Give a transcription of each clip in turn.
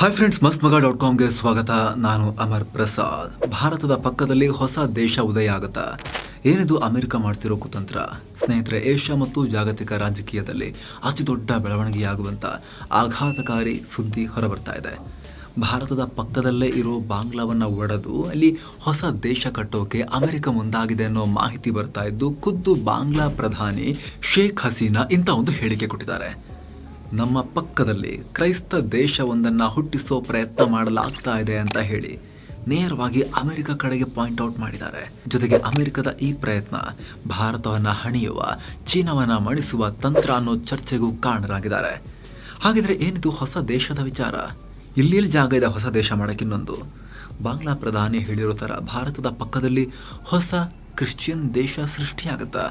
Hi friends ಮಸ್ತ್ ಮಗ dot ಕಾಮ್ಗೆ ಸ್ವಾಗತ. ನಾನು ಅಮರ್ ಪ್ರಸಾದ್. ಭಾರತದ ಪಕ್ಕದಲ್ಲಿ ಹೊಸ ದೇಶ ಉದಯ ಆಗುತ್ತಾ? ಏನಿದು ಅಮೆರಿಕ ಮಾಡ್ತಿರೋ ಕುತಂತ್ರ? ಸ್ನೇಹಿತರೆ, ಏಷ್ಯಾ ಮತ್ತು ಜಾಗತಿಕ ರಾಜಕೀಯದಲ್ಲಿ ಅತಿ ದೊಡ್ಡ ಬೆಳವಣಿಗೆಯಾಗುವಂಥ ಆಘಾತಕಾರಿ ಸುದ್ದಿ ಹೊರಬರ್ತಾ ಇದೆ. ಭಾರತದ ಪಕ್ಕದಲ್ಲೇ ಇರೋ ಬಾಂಗ್ಲಾವನ್ನು ಒಡೆದು ಅಲ್ಲಿ ಹೊಸ ದೇಶ ಕಟ್ಟೋಕೆ ಅಮೆರಿಕ ಮುಂದಾಗಿದೆ ಅನ್ನೋ ಮಾಹಿತಿ ಬರ್ತಾ ಇದ್ದು, ಖುದ್ದು ಬಾಂಗ್ಲಾ ಪ್ರಧಾನಿ ಶೇಖ್ ಹಸೀನಾ ಇಂಥ ಒಂದು ಹೇಳಿಕೆ ಕೊಟ್ಟಿದ್ದಾರೆ. ನಮ್ಮ ಪಕ್ಕದಲ್ಲಿ ಕ್ರೈಸ್ತ ದೇಶವೊಂದನ್ನು ಹುಟ್ಟಿಸೋ ಪ್ರಯತ್ನ ಮಾಡಲಾಗ್ತಾ ಇದೆ ಅಂತ ಹೇಳಿ ನೇರವಾಗಿ ಅಮೆರಿಕ ಕಡೆಗೆ ಪಾಯಿಂಟ್ ಔಟ್ ಮಾಡಿದ್ದಾರೆ. ಜೊತೆಗೆ ಅಮೆರಿಕದ ಈ ಪ್ರಯತ್ನ ಭಾರತವನ್ನು ಹಣಿಯುವ, ಚೀನಾವನ್ನು ಮಣಿಸುವ ತಂತ್ರ ಅನ್ನೋ ಚರ್ಚೆಗೂ ಕಾರಣರಾಗಿದ್ದಾರೆ. ಹಾಗಿದ್ರೆ ಏನಿದು ಹೊಸ ದೇಶದ ವಿಚಾರ? ಇಲ್ಲಿ ಜಾಗ ಇದೆ ಹೊಸ ದೇಶ ಮಾಡಕ್ಕೆ ಇನ್ನೊಂದು. ಬಾಂಗ್ಲಾ ಪ್ರಧಾನಿ ಹೇಳಿರೋ ಥರ ಭಾರತದ ಪಕ್ಕದಲ್ಲಿ ಹೊಸ ಕ್ರಿಶ್ಚಿಯನ್ ದೇಶ ಸೃಷ್ಟಿಯಾಗುತ್ತಾ?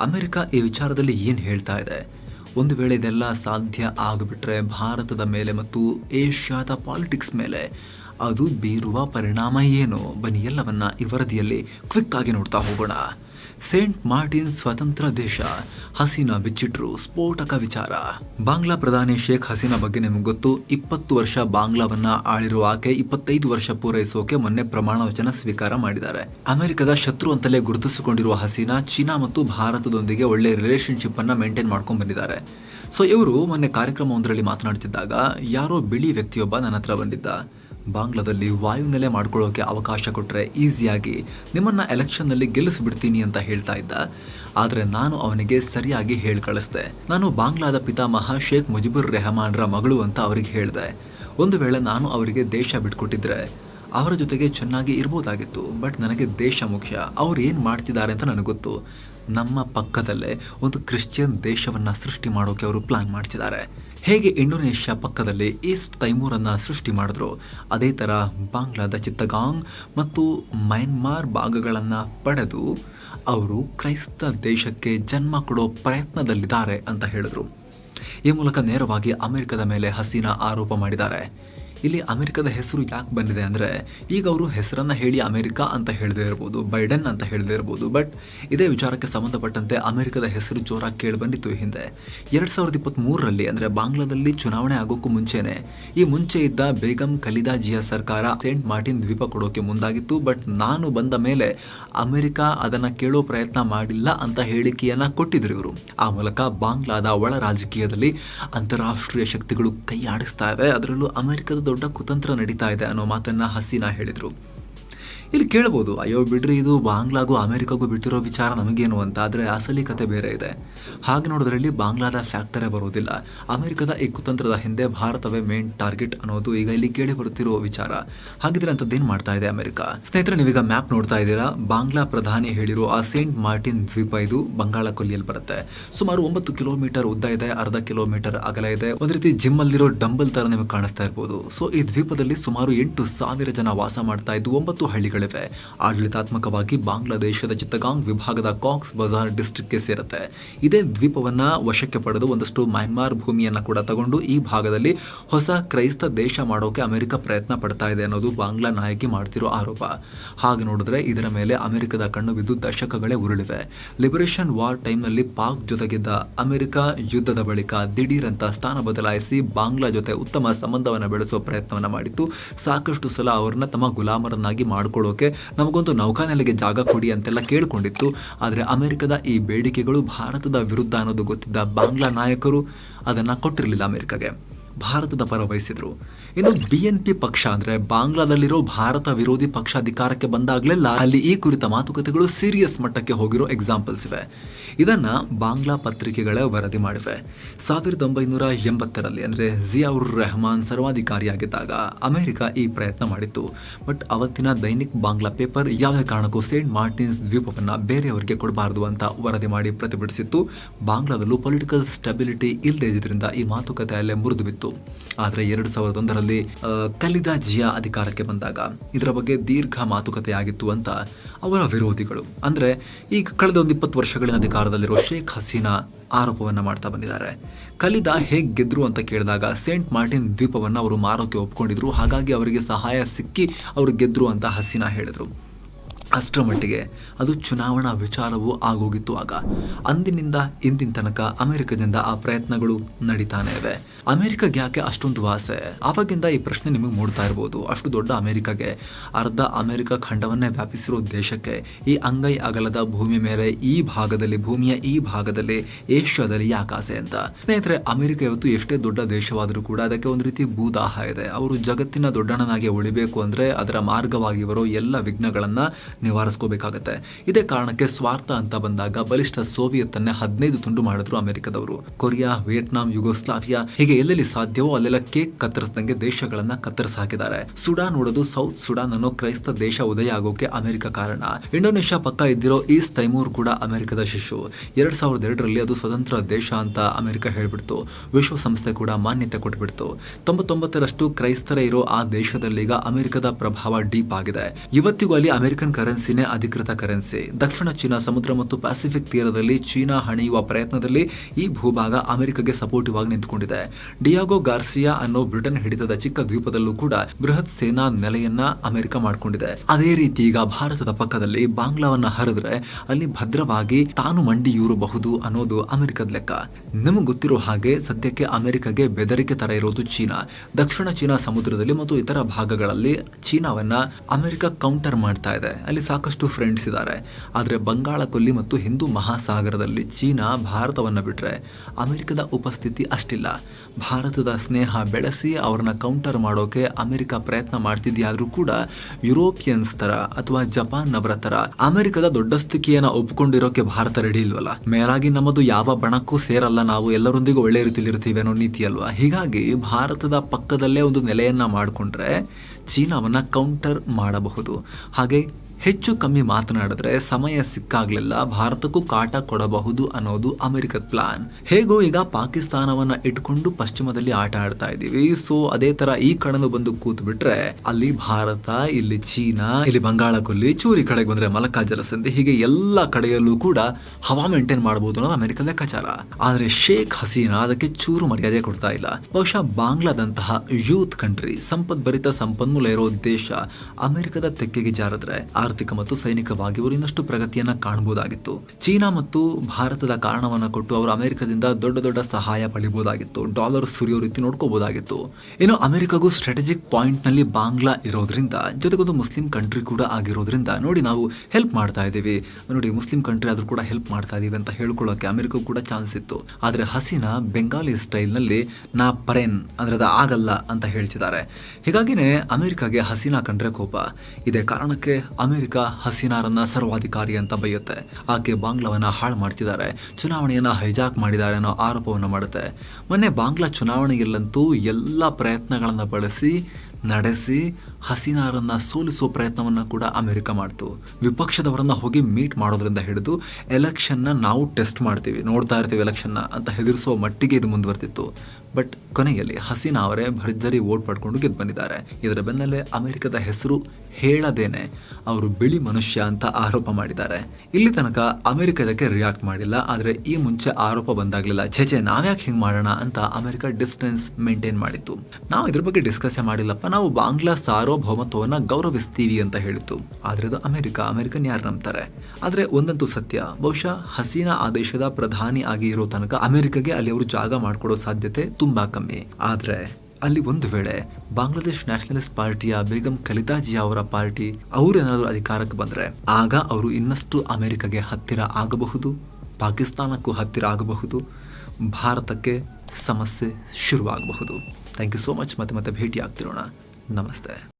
ಅಮೆರಿಕ ಈ ವಿಚಾರದಲ್ಲಿ ಏನು ಹೇಳ್ತಾ ಇದೆ? ಒಂದು ವೇಳೆ ಇದೆಲ್ಲ ಸಾಧ್ಯ ಆಗಿಬಿಟ್ರೆ ಭಾರತದ ಮೇಲೆ ಮತ್ತು ಏಷ್ಯಾದ ಪಾಲಿಟಿಕ್ಸ್ ಮೇಲೆ ಅದು ಬೀರುವ ಪರಿಣಾಮ ಏನು ಬನ್ನಿ ಎಲ್ಲವನ್ನ ಈ ವರದಿಯಲ್ಲಿ ಕ್ವಿಕ್ ಆಗಿ ನೋಡ್ತಾ ಹೋಗೋಣ. ಸೇಂಟ್ ಮಾರ್ಟಿನ್ ಸ್ವತಂತ್ರ ದೇಶ, ಹಸೀನಾ ಬಿಚ್ಚಿಟ್ರು ಸ್ಫೋಟಕ ವಿಚಾರ. ಬಾಂಗ್ಲಾ ಪ್ರಧಾನಿ ಶೇಖ್ ಹಸೀನಾ ಬಗ್ಗೆ ನಿಮ್ಗೆ ಗೊತ್ತು, ಇಪ್ಪತ್ತು ವರ್ಷ ಬಾಂಗ್ಲಾವನ್ನ ಆಳಿರುವ ಆಕೆ ಇಪ್ಪತ್ತೈದು ವರ್ಷ ಪೂರೈಸೋಕೆ ಮೊನ್ನೆ ಪ್ರಮಾಣ ವಚನ ಸ್ವೀಕಾರ ಮಾಡಿದ್ದಾರೆ. ಅಮೆರಿಕದ ಶತ್ರು ಅಂತಲೇ ಗುರುತಿಸಿಕೊಂಡಿರುವ ಹಸೀನಾ, ಚೀನಾ ಮತ್ತು ಭಾರತದೊಂದಿಗೆ ಒಳ್ಳೆ ರಿಲೇಶನ್ಶಿಪ್ ಅನ್ನ ಮೇಂಟೈನ್ ಮಾಡ್ಕೊಂಡು ಬಂದಿದ್ದಾರೆ. ಸೊ ಇವರು ಮೊನ್ನೆ ಕಾರ್ಯಕ್ರಮವೊಂದರಲ್ಲಿ ಮಾತನಾಡ್ತಿದ್ದಾಗ, ಯಾರೋ ಬಿಳಿ ವ್ಯಕ್ತಿಯೊಬ್ಬ ನನ್ನ ಹತ್ರ ಬಂದಿದ್ದ. ಬಾಂಗ್ಲಾದಲ್ಲಿ ವಾಯುನೆಲೆ ಮಾಡ್ಕೊಳ್ಳೋಕೆ ಅವಕಾಶ ಕೊಟ್ಟರೆ ಈಸಿಯಾಗಿ ನಿಮ್ಮನ್ನ ಎಲೆಕ್ಷನ್ನಲ್ಲಿ ಗೆಲ್ಲಿಸ್ಬಿಡ್ತೀನಿ ಅಂತ ಹೇಳ್ತಾ ಇದ್ದ. ಆದರೆ ನಾನು ಅವನಿಗೆ ಸರಿಯಾಗಿ ಹೇಳಿ ಕಳಿಸ್ದೆ ನಾನು ಬಾಂಗ್ಲಾದ ಪಿತಾಮಹ ಶೇಖ್ ಮುಜಿಬುರ್ ರೆಹಮಾನ್ರ ಮಗಳು ಅಂತ ಅವರಿಗೆ ಹೇಳಿದೆ. ಒಂದು ವೇಳೆ ನಾನು ಅವರಿಗೆ ದೇಶ ಬಿಟ್ಕೊಟ್ಟಿದ್ರೆ ಅವರ ಜೊತೆಗೆ ಚೆನ್ನಾಗಿ ಇರ್ಬೋದಾಗಿತ್ತು, ಬಟ್ ನನಗೆ ದೇಶ ಮುಖ್ಯ, ಅವ್ರು ಏನು ಮಾಡ್ತಿದ್ದಾರೆ ಅಂತ ನನಗೆ ಗೊತ್ತು. ನಮ್ಮ ಪಕ್ಕದಲ್ಲೇ ಒಂದು ಕ್ರಿಶ್ಚಿಯನ್ ದೇಶವನ್ನ ಸೃಷ್ಟಿ ಮಾಡೋಕೆ ಅವರು ಪ್ಲಾನ್ ಮಾಡ್ತಿದ್ದಾರೆ. ಹೇಗೆ ಇಂಡೋನೇಷ್ಯಾ ಪಕ್ಕದಲ್ಲಿ ಈಸ್ಟ್ ತೈಮೂರನ್ನು ಸೃಷ್ಟಿ ಮಾಡಿದ್ರು ಅದೇ ಥರ ಬಾಂಗ್ಲಾದ ಚಿತ್ತಗಾಂಗ್ ಮತ್ತು ಮ್ಯಾನ್ಮಾರ್ ಭಾಗಗಳನ್ನು ಪಡೆದು ಅವರು ಕ್ರೈಸ್ತ ದೇಶಕ್ಕೆ ಜನ್ಮ ಕೊಡೋ ಪ್ರಯತ್ನದಲ್ಲಿದ್ದಾರೆ ಅಂತ ಹೇಳಿದರು. ಈ ಮೂಲಕ ನೇರವಾಗಿ ಅಮೆರಿಕದ ಮೇಲೆ ಹಸೀನಾ ಆರೋಪ ಮಾಡಿದ್ದಾರೆ. ಇಲ್ಲಿ ಅಮೆರಿಕದ ಹೆಸರು ಯಾಕೆ ಬಂದಿದೆ ಅಂದರೆ ಈಗ ಅವರು ಹೆಸರನ್ನು ಹೇಳಿ ಅಮೆರಿಕ ಅಂತ ಹೇಳದೇ ಇರ್ಬೋದು, ಬೈಡನ್ ಅಂತ ಹೇಳದೇ ಇರ್ಬೋದು, ಬಟ್ ಇದೇ ವಿಚಾರಕ್ಕೆ ಸಂಬಂಧಪಟ್ಟಂತೆ ಅಮೆರಿಕದ ಹೆಸರು ಜೋರಾಗಿ ಕೇಳಿಬಂದಿತ್ತು ಹಿಂದೆ. ಎರಡು ಸಾವಿರದ ಇಪ್ಪತ್ತ್ಮೂರರಲ್ಲಿ ಅಂದರೆ ಬಾಂಗ್ಲಾದಲ್ಲಿ ಚುನಾವಣೆ ಆಗೋಕ್ಕೂ ಮುಂಚೆನೆ ಈ ಮುಂಚೆ ಇದ್ದ ಬೇಗಂ ಖಲೀದಾ ಜಿಯಾ ಸರ್ಕಾರ ಸೇಂಟ್ ಮಾರ್ಟಿನ್ ದ್ವೀಪ ಕೊಡೋಕೆ ಮುಂದಾಗಿತ್ತು, ಬಟ್ ನಾನು ಬಂದ ಮೇಲೆ ಅಮೆರಿಕ ಅದನ್ನು ಕೇಳೋ ಪ್ರಯತ್ನ ಮಾಡಿಲ್ಲ ಅಂತ ಹೇಳಿಕೆಯನ್ನು ಕೊಟ್ಟಿದ್ರು ಇವರು. ಆ ಮೂಲಕ ಬಾಂಗ್ಲಾದ ಒಳ ರಾಜಕೀಯದಲ್ಲಿ ಅಂತಾರಾಷ್ಟ್ರೀಯ ಶಕ್ತಿಗಳು ಕೈ ಆಡಿಸ್ತಾ ಇವೆ ಅದರಲ್ಲೂ ಅಮೆರಿಕದ ದೊಡ್ಡ ಕುತಂತ್ರ ನಡೀತಾ ಇದೆ ಅನ್ನೋ ಮಾತನ್ನ ಹಸೀನಾ ಹೇಳಿದ್ರು. ಇಲ್ಲಿ ಕೇಳ್ಬೋದು, ಅಯ್ಯೋ, ಬಿಡ್ರಿ, ಇದು ಬಾಂಗ್ಲಾಗೂ ಅಮೆರಿಕಾಗೂ ಬಿಟ್ಟಿರೋ ವಿಚಾರ ನಮಗೇನು ಅಂತ, ಆದರೆ ಅಸಲಿ ಕತೆ ಬೇರೆ ಇದೆ. ಹಾಗೆ ನೋಡೋದ್ರಲ್ಲಿ ಬಾಂಗ್ಲಾದ ಫ್ಯಾಕ್ಟರೇ ಬರೋದಿಲ್ಲ ಅಮೆರಿಕದ ಈ ಕುತಂತ್ರದ ಹಿಂದೆ ಭಾರತವೇ ಮೇನ್ ಟಾರ್ಗೆಟ್ ಅನ್ನೋದು ಈಗ ಇಲ್ಲಿ ಕೇಳಿ ಬರುತ್ತಿರೋ ವಿಚಾರ. ಹಾಗಿದ್ರೆ ಅಂಥದ್ದೇನು ಮಾಡ್ತಾ ಇದೆ ಅಮೆರಿಕ? ಸ್ನೇಹಿತರೆ, ನೀವೀಗ ಮ್ಯಾಪ್ ನೋಡ್ತಾ ಇದ್ದೀರಾ? ಬಾಂಗ್ಲಾ ಪ್ರಧಾನಿ ಹೇಳಿರೋ ಆ ಸೇಂಟ್ ಮಾರ್ಟಿನ್ ದ್ವೀಪ ಇದು ಬಂಗಾಳ ಕೊಲ್ಲಿಯಲ್ಲಿ ಬರುತ್ತೆ. ಸುಮಾರು ಒಂಬತ್ತು ಕಿಲೋಮೀಟರ್ ಉದ್ದ ಇದೆ, ಅರ್ಧ ಕಿಲೋಮೀಟರ್ ಅಗಲ ಇದೆ. ಒಂದು ರೀತಿ ಜಿಮ್ ಅಲ್ಲಿರೋ ಡಂಬಲ್ ತರ ನಿಮಗೆ ಕಾಣಿಸ್ತಾ ಇರ್ಬೋದು. ಸೊ, ಈ ದ್ವೀಪದಲ್ಲಿ ಸುಮಾರು ಎಂಟು ಸಾವಿರ ಜನ ವಾಸ ಮಾಡ್ತಾ ಇದ್ದು, ಒಂಬತ್ತು ಹಳ್ಳಿಗಳಿವೆ ಆಡಳಿತಾತ್ಮಕವಾಗಿ ಬಾಂಗ್ಲಾದೇಶದ ಚಿತ್ತಗಾಂಗ್ ವಿಭಾಗದ ಕಾಕ್ಸ್ ಬಜಾರ್ ಡಿಸ್ಟಿಕ್ಗೆ ಸೇರುತ್ತೆ. ಇದೇ ದ್ವೀಪವನ್ನ ವಶಕ್ಕೆ ಪಡೆದು ಒಂದಷ್ಟು ಮ್ಯಾನ್ಮಾರ್ ಭೂಮಿಯನ್ನ ಕೂಡ ತಗೊಂಡು ಈ ಭಾಗದಲ್ಲಿ ಹೊಸ ಕ್ರೈಸ್ತ ದೇಶ ಮಾಡೋಕೆ ಅಮೆರಿಕ ಪ್ರಯತ್ನ ಪಡ್ತಾ ಇದೆ ಅನ್ನೋದು ಬಾಂಗ್ಲಾ ನಾಯಕಿ ಮಾಡ್ತಿರೋ ಆರೋಪ. ಹಾಗೆ ನೋಡಿದ್ರೆ ಇದರ ಮೇಲೆ ಅಮೆರಿಕದ ಕಣ್ಣು ಬಿದ್ದು ದಶಕಗಳೇ ಉರುಳಿವೆ. ಲಿಬರೇಷನ್ ವಾರ್ ಟೈಮ್ನಲ್ಲಿ ಪಾಕ್ ಜೊತೆಗಿದ್ದ ಅಮೆರಿಕ ಯುದ್ಧದ ಬಳಿಕ ದಿಢೀರಂತ ಸ್ಥಾನ ಬದಲಾಯಿಸಿ ಬಾಂಗ್ಲಾ ಜೊತೆ ಉತ್ತಮ ಸಂಬಂಧವನ್ನು ಬೆಳೆಸುವ ಪ್ರಯತ್ನವನ್ನ ಮಾಡಿತ್ತು. ಸಾಕಷ್ಟು ಸಲ ಅವರನ್ನ ತಮ್ಮ ಗುಲಾಮರನ್ನಾಗಿ ಮಾಡ್ಕೊಳ್ಳೋಕೆ ನಮಗೊಂದು ನೌಕಾನೆಲೆಗೆ ಜಾಗ ಕೊಡಿ ಅಂತೆಲ್ಲ ಕೇಳಿಕೊಂಡಿತ್ತು. ಆದರೆ ಅಮೆರಿಕದ ಈ ಬೇಡಿಕೆಗಳು ಭಾರತದ ವಿರುದ್ಧ ಅನ್ನೋದು ಗೊತ್ತಿದ್ದ ಬಾಂಗ್ಲಾ ನಾಯಕರು ಅದನ್ನ ಕೊಟ್ಟಿರಲಿಲ್ಲ ಅಮೆರಿಕಗೆ. ಭಾರತದ ಪರ ವಹಿಸಿದ್ರು. ಇನ್ನು ಬಿ ಎನ್ ಪಿ ಪಕ್ಷ ಅಂದ್ರೆ ಬಾಂಗ್ಲಾದಲ್ಲಿರೋ ಭಾರತ ವಿರೋಧಿ ಪಕ್ಷ ಅಧಿಕಾರಕ್ಕೆ ಬಂದಾಗ್ಲೆಲ್ಲ ಅಲ್ಲಿ ಈ ಕುರಿತ ಮಾತುಕತೆಗಳು ಸೀರಿಯಸ್ ಮಟ್ಟಕ್ಕೆ ಹೋಗಿರೋ ಎಕ್ಸಾಂಪಲ್ಸ್ ಇವೆ. ಇದನ್ನ ಬಾಂಗ್ಲಾ ಪತ್ರಿಕೆಗಳೇ ವರದಿ ಮಾಡಿವೆ. ಸಾವಿರದ ಒಂಬೈನೂರ ಎಂಬತ್ತರಲ್ಲಿ ಅಂದ್ರೆ ಜಿಯಾವುರ್ ರೆಹಮಾನ್ ಸರ್ವಾಧಿಕಾರಿಯಾಗಿದ್ದಾಗ ಅಮೆರಿಕ ಈ ಪ್ರಯತ್ನ ಮಾಡಿತ್ತು. ಬಟ್ ಅವತ್ತಿನ ದೈನಿಕ್ ಬಾಂಗ್ಲಾ ಪೇಪರ್ ಯಾವ ಕಾರಣಕ್ಕೂ ಸೇಂಟ್ ಮಾರ್ಟಿನ್ಸ್ ದ್ವೀಪವನ್ನ ಬೇರೆಯವರಿಗೆ ಕೊಡಬಾರದು ಅಂತ ವರದಿ ಮಾಡಿ ಪ್ರತಿಭಟಿಸಿತ್ತು. ಬಾಂಗ್ಲಾದಲ್ಲೂ ಪೊಲಿಟಿಕಲ್ ಸ್ಟೆಬಿಲಿಟಿ ಇಲ್ಲದೆ ಇದ್ರಿಂದ ಈ ಮಾತುಕತೆ ಅಲ್ಲೇ ಮುರಿದು ಬಿತ್ತು. ಆದರೆ ಎರಡು ಸಾವಿರದ ಒಂದರಲ್ಲಿ ಕಲಿದ ಜಿಯಾ ಅಧಿಕಾರಕ್ಕೆ ಬಂದಾಗ ಇದರ ಬಗ್ಗೆ ದೀರ್ಘ ಮಾತುಕತೆ ಆಗಿತ್ತು ಅಂತ ಅವರ ವಿರೋಧಿಗಳು. ಅಂದ್ರೆ ಈಗ ಕಳೆದ ಒಂದು ಇಪ್ಪತ್ತು ವರ್ಷಗಳಿನ ಅಧಿಕಾರದಲ್ಲಿರುವ ಶೇಖ್ ಹಸೀನಾ ಆರೋಪವನ್ನ ಮಾಡ್ತಾ ಬಂದಿದ್ದಾರೆ. ಕಲಿದ ಹೇಗ್ ಗೆದ್ರು ಅಂತ ಕೇಳಿದಾಗ ಸೇಂಟ್ ಮಾರ್ಟಿನ್ ದ್ವೀಪವನ್ನ ಅವರು ಮಾರೋಕೆ ಒಪ್ಕೊಂಡಿದ್ರು. ಹಾಗಾಗಿ ಅವರಿಗೆ ಸಹಾಯ ಸಿಕ್ಕಿ ಅವರು ಗೆದ್ರು ಅಂತ ಹಸೀನಾ ಹೇಳಿದ್ರು. ಅಷ್ಟರ ಮಟ್ಟಿಗೆ ಅದು ಚುನಾವಣಾ ವಿಚಾರವೂ ಆಗೋಗಿತ್ತು ಆಗ. ಅಂದಿನಿಂದ ಇಂದಿನ ತನಕ ಅಮೆರಿಕದಿಂದ ಆ ಪ್ರಯತ್ನಗಳು ನಡೀತಾನೆ ಇವೆ. ಅಮೆರಿಕಾಗೆ ಯಾಕೆ ಅಷ್ಟೊಂದು ವಾಸೆ? ಆವಾಗಿಂದ ಈ ಪ್ರಶ್ನೆ ನಿಮಗೆ ಮೂಡ್ತಾ ಇರ್ಬೋದು. ಅಷ್ಟು ದೊಡ್ಡ ಅಮೆರಿಕಗೆ ಅರ್ಧ ಅಮೆರಿಕ ಖಂಡವನ್ನೇ ವ್ಯಾಪಿಸಿರೋ ದೇಶಕ್ಕೆ ಈ ಅಂಗೈ ಅಗಲದ ಭೂಮಿ ಮೇಲೆ ಈ ಭಾಗದಲ್ಲಿ, ಭೂಮಿಯ ಈ ಭಾಗದಲ್ಲಿ ಏಷ್ಯಾದಲ್ಲಿ ಯಾಕೆ ಆಸೆ ಅಂತ. ಸ್ನೇಹಿತರೆ, ಅಮೆರಿಕ ಇವತ್ತು ಎಷ್ಟೇ ದೊಡ್ಡ ದೇಶವಾದರೂ ಕೂಡ ಅದಕ್ಕೆ ಒಂದು ರೀತಿ ಭೂದಾಹ ಇದೆ. ಅವರು ಜಗತ್ತಿನ ದೊಡ್ಡಣ್ಣನಾಗಿ ಉಳಿಬೇಕು ಅಂದ್ರೆ ಅದರ ಮಾರ್ಗವಾಗಿ ಬರೋ ಎಲ್ಲ ವಿಘ್ನಗಳನ್ನ ನಿವಾರಿಸ್ಕೋಬೇಕಾಗತ್ತೆ. ಇದೇ ಕಾರಣಕ್ಕೆ ಸ್ವಾರ್ಥ ಅಂತ ಬಂದಾಗ ಬಲಿಷ್ಠ ಸೋವಿಯತ್ ಅನ್ನೇ ಹದಿನೈದು ತುಂಡು ಮಾಡಿದ್ರು ಅಮೆರಿಕದವರು. ಕೊರಿಯಾ, ವಿಯೆಟ್ನಾಂ, ಯುಗೋಸ್ಲಾವಿಯಾ ಹೀಗೆ ಎಲ್ಲೆಲ್ಲಿ ಸಾಧ್ಯವೋ ಅಲ್ಲೆಲ್ಲ ಕೇಕ್ ಕತ್ತರಿಸಿದಂಗೆ ದೇಶಗಳನ್ನ ಕತ್ತರಿಸಿ ಹಾಕಿದ್ದಾರೆ ಸುಡಾನ್ ಉಡೋದು ಸೌತ್ ಸುಡಾನ್ ಅನ್ನೋ ಕ್ರೈಸ್ತ ದೇಶ ಉದಯ ಆಗೋಕೆ ಅಮೆರಿಕ ಕಾರಣ. ಇಂಡೋನೇಷ್ಯಾ ಪಕ್ಕ ಇದ್ದಿರೋ ಈಸ್ಟ್ ತೈಮೂರ್ ಕೂಡ ಅಮೆರಿಕದ ಶಿಶು. ಎರಡ್ ಸಾವಿರದ ಎರಡರಲ್ಲಿ ಅದು ಸ್ವತಂತ್ರ ದೇಶ ಅಂತ ಅಮೆರಿಕ ಹೇಳ್ಬಿಡ್ತು. ವಿಶ್ವಸಂಸ್ಥೆ ಕೂಡ ಮಾನ್ಯತೆ ಕೊಟ್ಬಿಡ್ತು. ತೊಂಬತ್ತೊಂಬತ್ತರಷ್ಟು ಕ್ರೈಸ್ತರ ಇರೋ ಆ ದೇಶದಲ್ಲಿ ಈಗ ಅಮೆರಿಕದ ಪ್ರಭಾವ ಡೀಪ್ ಆಗಿದೆ. ಇವತ್ತಿಗೂ ಅಲ್ಲಿ ಅಮೆರಿಕನ್ ಕರೆನ್ಸಿನೇ ಅಧಿಕೃತ ಕರೆನ್ಸಿ. ದಕ್ಷಿಣ ಚೀನಾ ಸಮುದ್ರ ಮತ್ತು ಪ್ಯಾಸಿಫಿಕ್ ತೀರದಲ್ಲಿ ಚೀನಾ ಹಣಿಯುವ ಪ್ರಯತ್ನದಲ್ಲಿ ಈ ಭೂಭಾಗ ಅಮೆರಿಕಗೆ ಸಪೋರ್ಟಿವ್ ಆಗಿ ನಿಂತುಕೊಂಡಿದೆ. ಡಿಯಾಗೋ ಗಾರ್ಸಿಯಾ ಅನ್ನೋ ಬ್ರಿಟನ್ ಹಿಡಿತದ ಚಿಕ್ಕ ದ್ವೀಪದಲ್ಲೂ ಕೂಡ ಬೃಹತ್ ಸೇನಾ ನೆಲೆಯನ್ನ ಅಮೆರಿಕ ಮಾಡಿಕೊಂಡಿದೆ. ಅದೇ ರೀತಿ ಈಗ ಭಾರತದ ಪಕ್ಕದಲ್ಲಿ ಬಾಂಗ್ಲಾವನ್ನ ಹರಿದ್ರೆ ಅಲ್ಲಿ ಭದ್ರವಾಗಿ ತಾನು ಮಂಡಿಯೂರಬಹುದು ಅನ್ನೋದು ಅಮೆರಿಕದ ಲೆಕ್ಕ. ನಿಮಗೆ ಗೊತ್ತಿರೋ ಹಾಗೆ ಸದ್ಯಕ್ಕೆ ಅಮೆರಿಕಗೆ ಬೆದರಿಕೆ ತರ ಇರೋದು ಚೀನಾ. ದಕ್ಷಿಣ ಚೀನಾ ಸಮುದ್ರದಲ್ಲಿ ಮತ್ತು ಇತರ ಭಾಗಗಳಲ್ಲಿ ಚೀನಾವನ್ನ ಅಮೆರಿಕ ಕೌಂಟರ್ ಮಾಡ್ತಾ ಇದೆ. ಅಲ್ಲಿ ಸಾಕಷ್ಟು ಫ್ರೆಂಡ್ಸ್ ಇದ್ದಾರೆ. ಆದರೆ ಬಂಗಾಳ ಕೊಲ್ಲಿ ಮತ್ತು ಹಿಂದೂ ಮಹಾಸಾಗರದಲ್ಲಿ ಚೀನಾ ಭಾರತವನ್ನು ಬಿಟ್ಟರೆ ಅಮೆರಿಕದ ಉಪಸ್ಥಿತಿ ಅಷ್ಟಿಲ್ಲ. ಭಾರತದ ಸ್ನೇಹ ಬೆಳೆಸಿ ಅವ್ರನ್ನ ಕೌಂಟರ್ ಮಾಡೋಕೆ ಅಮೆರಿಕ ಪ್ರಯತ್ನ ಮಾಡ್ತಿದೆಯಾದರೂ ಕೂಡ ಯುರೋಪಿಯನ್ಸ್ ತರ ಅಥವಾ ಜಪಾನ್ನವರ ತರ ಅಮೆರಿಕದ ದೊಡ್ಡಸ್ತಿಕೆಯನ್ನ ಒಪ್ಪಿಕೊಂಡಿರೋಕೆ ಭಾರತ ರೆಡಿ ಇಲ್ವಲ್ಲ? ಮೇಲಾಗಿ ನಮ್ಮದು ಯಾವ ಬಣಕ್ಕೂ ಸೇರಲ್ಲ, ನಾವು ಎಲ್ಲರೊಂದಿಗೂ ಒಳ್ಳೆ ರೀತಿಯಲ್ಲಿ ಇರ್ತೀವಿ ಅನ್ನೋ ನೀತಿ ಅಲ್ವಾ? ಹೀಗಾಗಿ ಭಾರತದ ಪಕ್ಕದಲ್ಲೇ ಒಂದು ನೆಲೆಯನ್ನ ಮಾಡಿಕೊಂಡ್ರೆ ಚೀನಾವನ್ನ ಕೌಂಟರ್ ಮಾಡಬಹುದು. ಹಾಗೆ ಹೆಚ್ಚು ಕಮ್ಮಿ ಮಾತನಾಡಿದ್ರೆ ಸಮಯ ಸಿಕ್ಕಾಗ್ಲೆಲ್ಲ, ಭಾರತಕ್ಕೂ ಕಾಟ ಕೊಡಬಹುದು ಅನ್ನೋದು ಅಮೆರಿಕದ ಪ್ಲಾನ್. ಹೇಗೋ ಈಗ ಪಾಕಿಸ್ತಾನವನ್ನ ಇಟ್ಕೊಂಡು ಪಶ್ಚಿಮದಲ್ಲಿ ಆಟ ಆಡ್ತಾ ಇದೀವಿ ಸೊ ಅದೇ ತರ ಈ ಕಡೆನೂ ಬಂದು ಕೂತ್ ಬಿಟ್ರೆ ಅಲ್ಲಿ ಭಾರತ, ಇಲ್ಲಿ ಚೀನಾ, ಇಲ್ಲಿ ಬಂಗಾಳ ಕೊಲ್ಲಿ ಚೂರಿ ಕಡೆಗೆ ಬಂದ್ರೆ ಮಲಕಾ ಜಲಸಂಧಿ, ಹೀಗೆ ಎಲ್ಲ ಕಡೆಯಲ್ಲೂ ಕೂಡ ಹವಾ ಮೇಂಟೈನ್ ಮಾಡಬಹುದು ಅನ್ನೋದು ಅಮೆರಿಕದ ಲೆಕ್ಕಾಚಾರ. ಆದ್ರೆ ಶೇಖ್ ಹಸೀನಾ ಅದಕ್ಕೆ ಚೂರು ಮರ್ಯಾದೆ ಕೊಡ್ತಾ ಇಲ್ಲ. ಬಹುಶಃ ಬಾಂಗ್ಲಾದಂತಹ ಯೂತ್ ಕಂಟ್ರಿ ಸಂಪದ್ಭರಿತ ಸಂಪನ್ಮೂಲ ಇರೋ ದೇಶ ಅಮೆರಿಕದ ತೆಕ್ಕೆಗೆ ಜಾರಿದ್ರೆ. ಆರ್ಥಿಕ ಮತ್ತು ಸೈನಿಕವಾಗಿ ಅವರು ಇನ್ನಷ್ಟು ಪ್ರಗತಿಯನ್ನ ಕಾಣಬಹುದಾಗಿತ್ತು ಚೀನಾ ಮತ್ತು ಭಾರತದ ಕಾರಣವನ್ನ ಕೊಟ್ಟು ಅವರು ಅಮೆರಿಕದಿಂದ ದೊಡ್ಡ ದೊಡ್ಡ ಸಹಾಯ ಪಡಿಬಹುದಾಗಿತ್ತು ಡಾಲರ್ ಸುರಿಯೋ ರೀತಿ ನೋಡ್ಕೋಬಹುದಾಗಿತ್ತು ಇನ್ನು ಅಮೆರಿಕಗೂ ಸ್ಟ್ರಾಟಜಿಕ್ ಪಾಯಿಂಟ್ನಲ್ಲಿ ಬಾಂಗ್ಲಾ ಇರೋದ್ರಿಂದ, ಜೊತೆಗೊಂದು ಮುಸ್ಲಿಂ ಕಂಟ್ರಿ ಕೂಡ ಆಗಿರೋದ್ರಿಂದ ನೋಡಿ ನಾವು ಹೆಲ್ಪ್ ಮಾಡ್ತಾ ಇದ್ದೀವಿ. ನೋಡಿ, ಮುಸ್ಲಿಂ ಕಂಟ್ರಿ ಆದ್ರೂ ಕೂಡ ಹೆಲ್ಪ್ ಮಾಡ್ತಾ ಇದೀವಿ ಅಂತ ಹೇಳ್ಕೊಳ್ಳೋಕೆ ಅಮೆರಿಕ ಕೂಡ ಚಾನ್ಸ್ ಇತ್ತು. ಆದ್ರೆ ಹಸೀನಾ ಬೆಂಗಾಲಿ ಸ್ಟೈಲ್ನಲ್ಲಿ ನಾ ಪರೇನ್ ಅಂದ್ರೆ ಅದು ಆಗಲ್ಲ ಅಂತ ಹೇಳ್ತಿದ್ದಾರೆ. ಹೀಗಾಗಿನೇ ಅಮೆರಿಕಾಗೆ ಹಸೀನಾ ಕಂಡ್ರೆ ಕೋಪ. ಇದೇ ಕಾರಣಕ್ಕೆ ಅಮೆರಿಕ ಹಸೀನಾರನ್ನ ಸರ್ವಾಧಿಕಾರಿ ಅಂತ ಬೈಯುತ್ತೆ ಆಕೆ ಬಾಂಗ್ಲಾವನ್ನ ಹಾಳು ಮಾಡ್ತಿದ್ದಾರೆ ಚುನಾವಣೆಯನ್ನ ಹೈಜಾಕ್ ಮಾಡಿದ್ದಾರೆ ಅನ್ನೋ ಆರೋಪವನ್ನು ಮಾಡುತ್ತೆ. ಮೊನ್ನೆ ಬಾಂಗ್ಲಾ ಚುನಾವಣೆಯಲ್ಲಂತೂ ಎಲ್ಲ ಪ್ರಯತ್ನಗಳನ್ನು ಬಳಸಿ ನಡೆಸಿ ಹಸೀನಾರನ್ನು ಸೋಲಿಸುವ ಪ್ರಯತ್ನವನ್ನ ಕೂಡ ಅಮೆರಿಕ ಮಾಡ್ತು. ವಿಪಕ್ಷದವರನ್ನ ಹೋಗಿ ಮೀಟ್ ಮಾಡೋದ್ರಿಂದ ಹಿಡಿದು ಎಲೆಕ್ಷನ್ನ ನಾವು ಟೆಸ್ಟ್ ಮಾಡ್ತೀವಿ, ನೋಡ್ತಾ ಇರ್ತೀವಿ ಎಲೆಕ್ಷನ್ನ ಅಂತ ಹೆದರಿಸುವ ಮಟ್ಟಿಗೆ ಇದು ಮುಂದುವರೆದಿತ್ತು. ಬಟ್ ಕೊನೆಯಲ್ಲಿ ಹಸೀನಾ ಅವರೇ ಭರ್ಜರಿ ಓಟ್ ಪಡ್ಕೊಂಡು ಗೆದ್ದು ಬಂದಿದ್ದಾರೆ. ಇದರ ಬೆನ್ನಲ್ಲೇ ಅಮೆರಿಕದ ಹೆಸರು ಹೇಳದೇನೆ ಅವರು ಬಿಳಿ ಮನುಷ್ಯ ಅಂತ ಆರೋಪ ಮಾಡಿದ್ದಾರೆ. ಇಲ್ಲಿ ತನಕ ಅಮೆರಿಕ ಇದಕ್ಕೆ ರಿಯಾಕ್ಟ್ ಮಾಡಿಲ್ಲ, ಆದರೆ ಈ ಮುಂಚೆ ಆರೋಪ ಬಂದಾಗಲಿಲ್ಲ. ಛೇಚೆ ನಾವ್ಯಾಕೆ ಹಿಂಗೆ ಮಾಡೋಣ ಅಂತ ಅಮೆರಿಕ ಡಿಸ್ಟೆನ್ಸ್ ಮೇಂಟೈನ್ ಮಾಡಿತ್ತು. ನಾವು ಇದ್ರ ಬಗ್ಗೆ ಡಿಸ್ಕಸ್ ಮಾಡಿಲ್ಲಪ್ಪ ನಾವು ಬಾಂಗ್ಲಾ ಸಾರ್ವಭೌಮತ್ವವನ್ನು ಗೌರವಿಸ್ತೀವಿ ಅಂತ ಹೇಳಿತು. ಆದರೆ ಅದು ಅಮೆರಿಕ, ಅಮೆರಿಕನ್ ಯಾರು ನಂಬ್ತಾರೆ? ಆದರೆ ಒಂದಂತೂ ಸತ್ಯ, ಬಹುಶಃ ಹಸೀನಾ ಆದೇಶದ ದೇಶದ ಪ್ರಧಾನಿ ಆಗಿ ಇರೋ ತನಕ ಅಮೆರಿಕಗೆ ಅಲ್ಲಿ ಅವರು ಜಾಗ ಮಾಡ್ಕೊಡೋ ಸಾಧ್ಯತೆ ತುಂಬಾ ಕಮ್ಮಿ. ಆದರೆ ಅಲ್ಲಿ ಒಂದು ವೇಳೆ ಬಾಂಗ್ಲಾದೇಶ್ ನ್ಯಾಷನಲಿಸ್ಟ್ ಪಾರ್ಟಿಯ ಬೇಗಂ ಖಲಿತಾಜಿಯಾ ಅವರ ಪಾರ್ಟಿ ಅವರೇನಾದರೂ ಅಧಿಕಾರಕ್ಕೆ ಬಂದರೆ, ಆಗ ಅವರು ಇನ್ನಷ್ಟು ಅಮೆರಿಕಗೆ ಹತ್ತಿರ ಆಗಬಹುದು, ಪಾಕಿಸ್ತಾನಕ್ಕೂ ಹತ್ತಿರ ಆಗಬಹುದು, ಭಾರತಕ್ಕೆ ಸಮಸ್ಯೆ ಶುರುವಾಗಬಹುದು. ಥ್ಯಾಂಕ್ ಯು ಸೋ ಮಚ್ ಮತ್ತೆ ಮತ್ತೆ ಭೇಟಿ ಆಗ್ತಿರೋಣ ナマステ